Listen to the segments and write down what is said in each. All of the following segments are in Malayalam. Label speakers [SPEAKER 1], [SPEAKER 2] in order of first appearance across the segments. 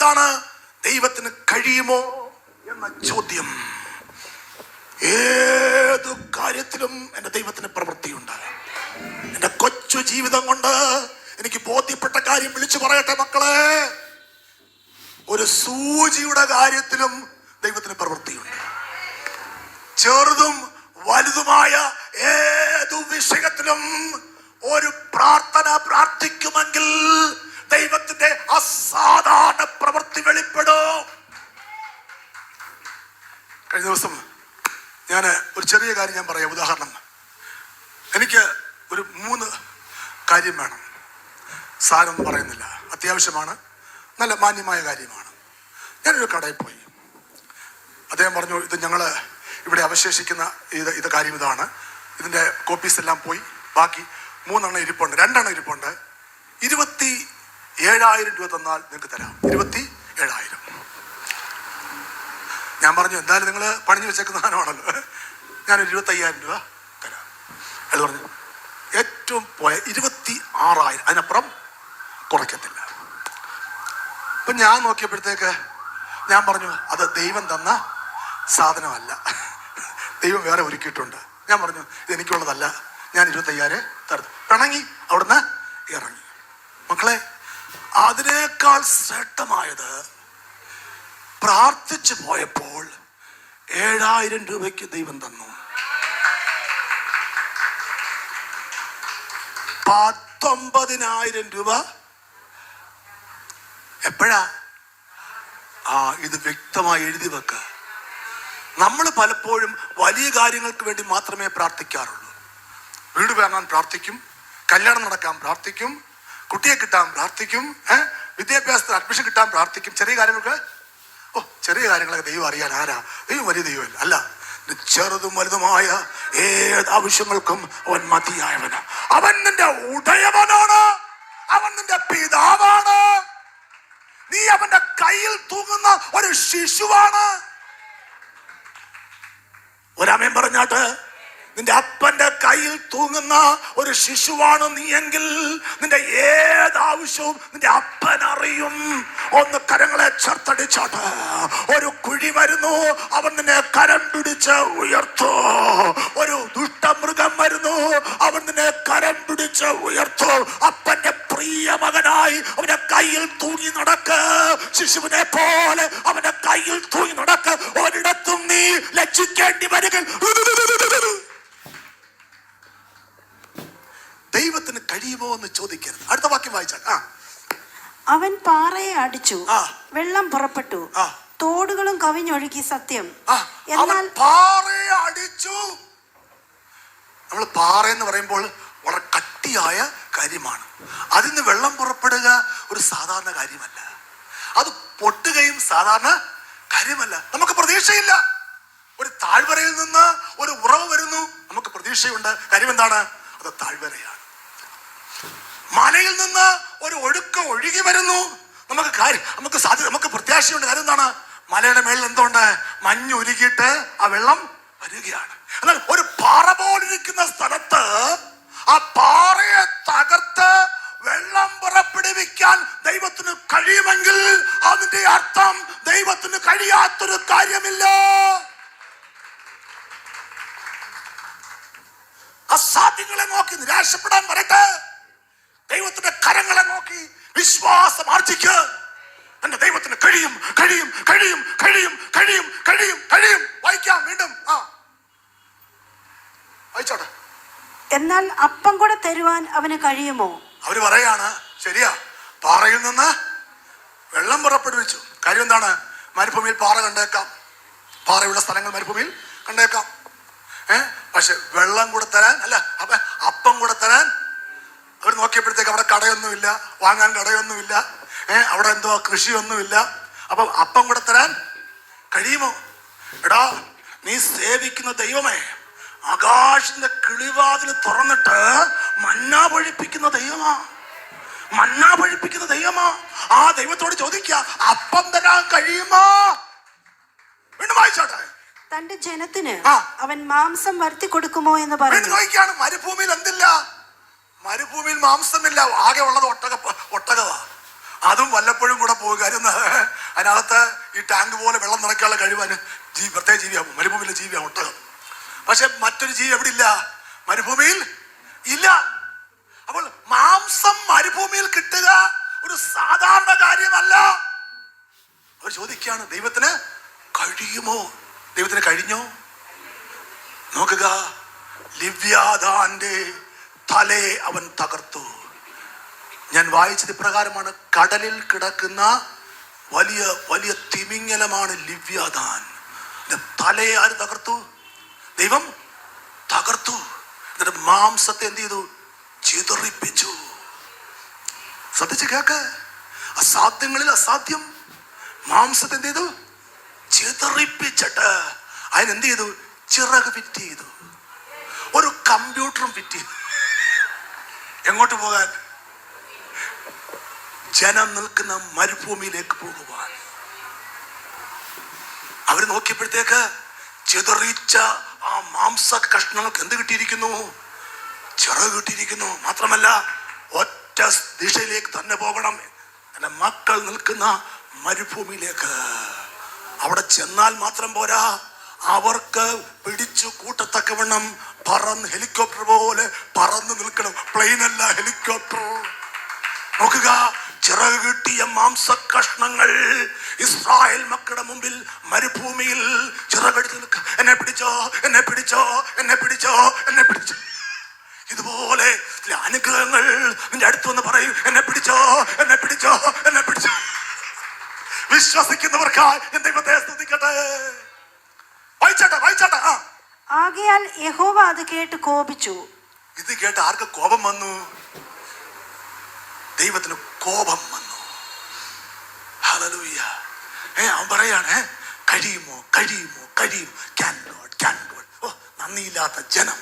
[SPEAKER 1] എന്താണ്? ദൈവത്തിന് കഴിയുമോ എന്ന ചോദ്യം. ഏത് കാര്യത്തിലും എന്റെ ദൈവത്തിന് പ്രവൃത്തിയുണ്ട്. എന്റെ കൊച്ചു ജീവിതം കൊണ്ട് എനിക്ക് ബോധ്യപ്പെട്ട കാര്യം വിളിച്ചു പറയട്ടെ മക്കളെ. ഒരു സൂചിയുടെ കാര്യത്തിലും ദൈവത്തിന് പ്രവൃത്തിയുണ്ട്. ചെറുതും വലുതുമായ ഏതു വിഷയത്തിലും ഒരു പ്രാർത്ഥന പ്രാർത്ഥിക്കുമെങ്കിൽ ദൈവത്തിന്റെ അസാധാരണ പ്രവൃത്തി വെളിപ്പെടും. കഴിഞ്ഞ ദിവസം ഞാൻ ഒരു ചെറിയ കാര്യം ഞാൻ പറയാം. ഉദാഹരണം. എനിക്ക് ഒരു മൂന്ന് കാര്യം വേണം. സാരൊന്നും പറയുന്നില്ല. അത്യാവശ്യമാണ്. നല്ല മാന്യമായ കാര്യമാണ്. ഞാനൊരു കടയിൽ പോയി. അദ്ദേഹം പറഞ്ഞു ഇത് ഞങ്ങൾ ഇവിടെ അവശേഷിക്കുന്ന ഇത് ഇത് കാര്യം ഇതാണ്. ഇതിന്റെ കോപ്പീസ് എല്ലാം പോയി. ബാക്കി മൂന്നെണ്ണം ഇരിപ്പുണ്ട്. രണ്ടെണ്ണം ഇരിപ്പുണ്ട്. ഇരുപത്തി ഏഴായിരം രൂപ തന്നാൽ നിങ്ങൾക്ക് തരാം. ഇരുപത്തി ഏഴായിരം ഞാൻ പറഞ്ഞു എന്തായാലും നിങ്ങൾ പണിഞ്ഞു വെച്ചേക്കുന്ന സാധനമാണല്ലോ. ഞാൻ ഇരുപത്തയ്യായിരം രൂപ തരാം. അയാൾ പറഞ്ഞു ഏറ്റവും പോയ ഇരുപത്തി ആറായിരം അതിനപ്പുറം കുറയ്ക്കത്തില്ല. അപ്പൊ ഞാൻ നോക്കിയപ്പോഴത്തേക്ക് ഞാൻ പറഞ്ഞു അത് ദൈവം തന്ന സാധനമല്ല. ദൈവം വേറെ ഒരുക്കിയിട്ടുണ്ട്. ഞാൻ പറഞ്ഞു ഇതെനിക്കുള്ളതല്ല ഞാൻ ഇരുപത്തയ്യായിരം തരുന്നു പിണങ്ങി അവിടുന്ന് ഇറങ്ങി. മക്കളെ അതിനേക്കാൾ ശ്രേഷ്ഠമായത് പ്രാർത്ഥിച്ചു പോയപ്പോൾ ഏഴായിരം രൂപയ്ക്ക് ദൈവം തന്നു. പത്തൊമ്പതിനായിരം രൂപ. എപ്പോഴാ? ആ ഇത് വ്യക്തമായി എഴുതി വെക്ക. നമ്മൾ പലപ്പോഴും വലിയ കാര്യങ്ങൾക്ക് വേണ്ടി മാത്രമേ പ്രാർത്ഥിക്കാറുള്ളൂ. വീട് വേണം പ്രാർത്ഥിക്കും കല്യാണം നടക്കാൻ പ്രാർത്ഥിക്കും കുട്ടിയെ കിട്ടാൻ പ്രാർത്ഥിക്കും ഏഹ് വിദ്യാഭ്യാസത്തിന് അഡ്മിഷൻ കിട്ടാൻ പ്രാർത്ഥിക്കും. ചെറിയ കാര്യങ്ങൾക്ക് ഓ ചെറിയ കാര്യങ്ങളൊക്കെ ദൈവം അറിയാൻ ആരാ? ദൈവം വലിയ ദൈവമല്ല. അല്ല ചെറുതും വലുതുമായ ഏത് ആവശ്യങ്ങൾക്കും അവൻ മതിയായവന്. അവൻ നിന്റെ ഉടയവനാണ്. അവൻ നിന്റെ പിതാവാണ്. നീ അവന്റെ കയ്യിൽ തൂങ്ങുന്ന ഒരു ശിശുവാണ്. ഒരാമയം പറഞ്ഞാട്ട് നിന്റെ അപ്പന്റെ കയ്യിൽ തൂങ്ങുന്ന ഒരു ശിശുവാണ് നീ എങ്കിൽ നിന്റെ ഏതാവശ്യവും നിന്റെ അപ്പൻ അറിയും. ഒന്ന് കരങ്ങളെ ചേർത്തടിച്ചാട്ട്. ഒരു കുഴി വരുന്നു അവൻ നിന്നെ കരം പിടിച്ച് ഉയർത്തു. ഒരു ദുഷ്ടമൃഗം വരുന്നു അവൻ നിന്നെ കരം പിടിച്ച് ഉയർത്തു. അപ്പന്റെ പ്രിയ മകനായി അവന്റെ കയ്യിൽ തൂങ്ങി നടക്ക്. ശിശുവിനെ പോലെ അവന്റെ കയ്യിൽ തൂങ്ങി നടക്ക്. ഒരിടത്തും നീ ലജ്ജിക്കേണ്ടി വരിക ദൈവത്തിന് കഴിയുമോ എന്ന് ചോദിക്കരുത്. അടുത്ത വാക്യം വായിച്ചാൽ ആ.
[SPEAKER 2] അവൻ പാറയെ അടിച്ചു വെള്ളം പുറപ്പെട്ടു തോടുകളും കവിഞ്ഞൊഴുകി സത്യം. എന്നാൽ
[SPEAKER 1] പാറയെ അടിച്ചു. നമ്മൾ പാറ എന്ന് പറയുമ്പോൾ വളരെ കട്ടിയായ കാര്യമാണ്. അതിൽ നിന്ന് വെള്ളം പുറപ്പെടുക ഒരു സാധാരണ കാര്യമല്ല. അത് പൊട്ടുകയും സാധാരണ കാര്യമല്ല. നമുക്ക് പ്രതീക്ഷയില്ല. ഒരു താഴ്വരയിൽ നിന്ന് ഒരു ഉറവ് വരുന്നു. നമുക്ക് പ്രതീക്ഷയുണ്ട്. കാര്യം എന്താണ്? അത് താഴ്വരയാണ്. മലയിൽ നിന്ന് ഒരു ഒഴുക്ക് ഒഴുകി വരുന്നു. നമുക്ക് കാര്യം നമുക്ക് സാധ്യത നമുക്ക് പ്രത്യാശയുണ്ട്. കാര്യം എന്താണ്? മലയുടെ മേളിൽ എന്തുകൊണ്ട് മഞ്ഞ് ഉരുകിയിട്ട് ആ വെള്ളം വരികയാണ്. എന്നാൽ ഒരു പാറ പോലിരിക്കുന്ന സ്ഥലത്ത് ആ പാറയെ തകർത്ത് വെള്ളം പുറപ്പെടുവിക്കാൻ ദൈവത്തിന് കഴിയുമെങ്കിൽ അതിന്റെ അർത്ഥം ദൈവത്തിന് കഴിയാത്തൊരു കാര്യമില്ല. അസാധ്യങ്ങളെ നോക്കി നിരാശപ്പെടാൻ വരട്ടെ ദൈവത്തിന്റെ കരങ്ങളെ നോക്കി വിശ്വാസം ആർജിക്ക്. എന്റെ ദൈവത്തിന് കഴിയും കഴിയും കഴിയും കഴിയും കഴിയും കഴിയും കഴിയും. വായിക്കാം വീണ്ടും. ആ. വായിച്ചോട്ടെ.
[SPEAKER 2] എന്നാൽ അപ്പം കൂടെ തരുവാൻ അവന് കഴിയുമോ?
[SPEAKER 1] അവർ പറയാണ് ശരിയാ പാറയിൽ നിന്ന് വെള്ളം പുറപ്പെടുവിച്ചു. കാര്യം എന്താണ്? മരുഭൂമിയിൽ പാറ കണ്ടേക്കാം. പാറയുള്ള സ്ഥലങ്ങൾ മരുഭൂമിയിൽ കണ്ടേക്കാം. ഏഹ് പക്ഷെ വെള്ളം കൂടെ തരാൻ അല്ല അപ്പൊ അപ്പം കൂടെ തരാൻ നോക്കിയപ്പോഴത്തേക്ക് അവിടെ കടയൊന്നുമില്ല വാങ്ങാൻ കടയൊന്നുമില്ല ഏഹ് അവിടെ എന്തോ കൃഷിയൊന്നുമില്ല. അപ്പൊ അപ്പം കൂടെ തരാൻ കഴിയുമോ? എടാ നീ സേവിക്കുന്ന ദൈവമേ ആകാശത്തിന്റെ കിളിവാതിൽ തുറന്നിട്ട് മന്ന പൊഴിപ്പിക്കുന്ന ദൈവമാ. മന്ന പൊഴിപ്പിക്കുന്ന ദൈവമാ. ആ ദൈവത്തോട് ചോദിക്ക അപ്പം തരാൻ കഴിയുമോ? വീണ്ടും വായിച്ചോട്ടെ.
[SPEAKER 2] തന്റെ ജനത്തിന് അവൻ മാംസം വരുത്തി കൊടുക്കുമോ എന്ന് പറഞ്ഞു.
[SPEAKER 1] മരുഭൂമിയിൽ എന്തില്ല? മരുഭൂമിയിൽ മാംസമില്ല ആകെ ഉള്ളത് ഒട്ടക ഒട്ടകവാ. അതും വല്ലപ്പോഴും കൂടെ പോകുക കാര്യം അതിനകത്ത് ഈ ടാങ്ക് പോലെ വെള്ളം നിറയ്ക്കാനുള്ള കഴിവാന് ജീ പ്രത്യേക ജീവിയാകും മരുഭൂമിയിലെ ജീവിയാണ് ഒട്ടകം. പക്ഷെ മറ്റൊരു ജീവി എവിടെ ഇല്ല? മരുഭൂമിയിൽ ഇല്ല. അപ്പോൾ മാംസം മരുഭൂമിയിൽ കിട്ടുക ഒരു സാധാരണ കാര്യമല്ല. അവർ ചോദിക്കുകയാണ് ദൈവത്തിന് കഴിയുമോ? ദൈവത്തിന് കഴിഞ്ഞോ? നോക്കുക ലിവ്യാദാന്റെ തലയെ അവൻ തകർത്തു. ഞാൻ വായിച്ചത് ഇപ്രകാരമാണ് കടലിൽ കിടക്കുന്ന വലിയ വലിയ തിമിങ്ങലമാണ് ലിവ്യാദാൻ തലയെ ആര് തകർത്തു? ദൈവം തകർത്തു. എന്നിട്ട് മാംസത്തെ എന്ത് ചെയ്തു? ചിതറിപ്പിച്ചു. ശ്രദ്ധിച്ച് കേക്ക്. അസാധ്യങ്ങളിൽ അസാധ്യം. മാംസത്തെ എന്ത് ചെയ്തു? ചിതറിപ്പിച്ചിട്ട്. അതിനെന്ത് ചെയ്തു? ചിറക് ഫിറ്റ് ചെയ്തു. ഒരു കമ്പ്യൂട്ടറും ഫിറ്റ് ചെയ്തു. എങ്ങോട്ട് പോകാൻ? ജനം നിൽക്കുന്ന മരുഭൂമിയിലേക്ക് പോകുവാൻ. അവർ നോക്കിയപ്പോഴത്തേക്ക് ചിതറിച്ച ആ മാംസ കഷ്ണങ്ങൾക്ക് എന്ത് കിട്ടിയിരിക്കുന്നു? ചിറക് കിട്ടിയിരിക്കുന്നു. മാത്രമല്ല ഒറ്റ ദിശയിലേക്ക് തന്നെ പോകണം. എന്റെ മക്കൾ നിൽക്കുന്ന മരുഭൂമിയിലേക്ക്. അവിടെ ചെന്നാൽ മാത്രം പോരാ. അവർക്ക് പിടിച്ചു കൂട്ടത്തക്കവണ്ണം പറന്ന് ഹെലികോപ്റ്റർ പോലെ പറന്ന് നിൽക്കണം. പ്ലെയിൻ അല്ല ഹെലികോപ്റ്റർ. നോക്കുക ചിറക് കിട്ടിയ മാംസ കഷ്ണങ്ങൾ ഇസ്രായേൽ മക്കളുടെ മുമ്പിൽ മരുഭൂമിയിൽ ചിറകെടുത്ത് നിൽക്ക എന്നെ പിടിച്ചോ എന്നെ പിടിച്ചോ എന്നെ പിടിച്ചോ എന്നെ പിടിച്ചോ. ഇതുപോലെ അനുഗ്രഹങ്ങൾ നിന്റെ അടുത്ത് വന്ന് പറയും. എന്നെ പിടിച്ചോ എന്നെ പിടിച്ചോ എന്നെ പിടിച്ചോ. വിശ്വസിക്കുന്നവർക്കായി എന്തെങ്കിലും സ്തുതിക്കട്ടെ. വായിച്ചാട്ടെ വായിച്ചാട്ടെ. ആ.
[SPEAKER 2] ആകയാൽ യഹോവ അത് കേട്ട് കോപിച്ചു.
[SPEAKER 1] ഇത് കേട്ട് ആർക്ക് കോപം വന്നു? ദൈവത്തിന് കോപം വന്നു. ഏ അവൻ പറയാണ് കഴിയുമോ കഴിയുമോ കഴിയും. നന്ദിയില്ലാത്ത ജനം.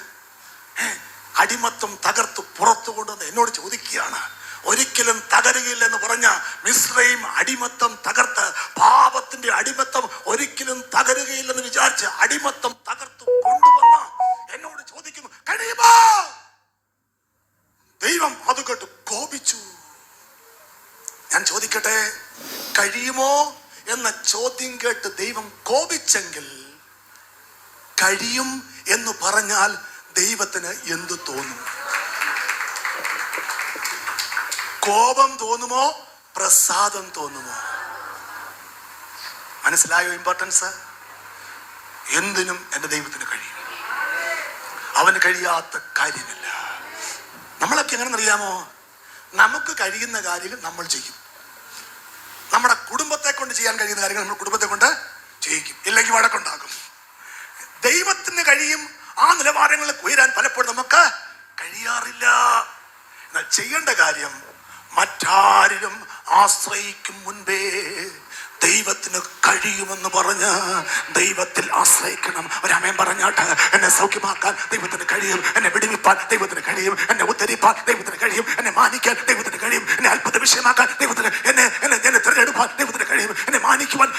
[SPEAKER 1] അടിമത്തം തകർത്ത് പുറത്തു കൊണ്ടുവന്ന് എന്നോട് ചോദിക്കുകയാണ്. ഒരിക്കലും തകരുകയില്ലെന്ന് പറഞ്ഞ മിശ്രയും അടിമത്തം തകർത്ത് പാപത്തിന്റെ അടിമത്തം ഒരിക്കലും തകരുകയില്ലെന്ന് വിചാരിച്ച് അടിമത്തം തകർത്ത് കൊണ്ടുവന്ന എന്നോട് ചോദിക്കുന്നു കഴിയുമോ ദൈവം അത് കേട്ട് കോപിച്ചു ഞാൻ ചോദിക്കട്ടെ കഴിയുമോ എന്ന ചോദ്യം കേട്ട് ദൈവം കോപിച്ചെങ്കിൽ കഴിയും എന്ന് പറഞ്ഞാൽ ദൈവത്തിന് എന്തു തോന്നും? കോപം തോന്നുമോ? പ്രസാദം തോന്നുമോ? മനസ്സിലായോ ഇമ്പോർട്ടൻസ് എന്തിനും എന്റെ ദൈവത്തിന് കഴിയും. അവന് കഴിയാത്ത കാര്യമില്ല. നമ്മളൊക്കെ എങ്ങനെയെന്നറിയാമോ? നമുക്ക് കഴിയുന്ന കാര്യങ്ങൾ നമ്മൾ ചെയ്യും. നമ്മുടെ കുടുംബത്തെ കൊണ്ട് ചെയ്യാൻ കഴിയുന്ന കാര്യങ്ങൾ നമ്മുടെ കുടുംബത്തെ കൊണ്ട് ചെയ്യിക്കും. ഇല്ലെങ്കിൽ വഴക്കുണ്ടാക്കും. ദൈവത്തിന് കഴിയും. ആ നിലവാരങ്ങളിൽ ഉയരാൻ പലപ്പോഴും നമുക്ക് കഴിയാറില്ല. എന്നാൽ ചെയ്യേണ്ട കാര്യം മറ്റാരിലും ആശ്രയിക്കും മുൻപേ ദൈവത്തിന് കഴിയുമെന്ന് പറഞ്ഞ് ദൈവത്തിൽ ആശ്രയിക്കണം. ഒരമയം പറഞ്ഞാട്ട് എന്നെ സൗഖ്യമാക്കാൻ ദൈവത്തിന് കഴിയും. എന്നെ വിടുവിപ്പാൻ ദൈവത്തിന് കഴിയും. എന്നെ ഉദ്ധരിപ്പാൻ ദൈവത്തിന് കഴിയും. എന്നെ മാനിക്കാൻ ദൈവത്തിന് കഴിയും. എന്നെ അത്ഭുത വിഷയമാക്കാൻ ദൈവത്തിന് എന്നെ എന്നെ എന്നെ തിരഞ്ഞെടുപ്പാൻ ദൈവത്തിന് കഴിയും. എന്നെ മാനിക്കുവാൻ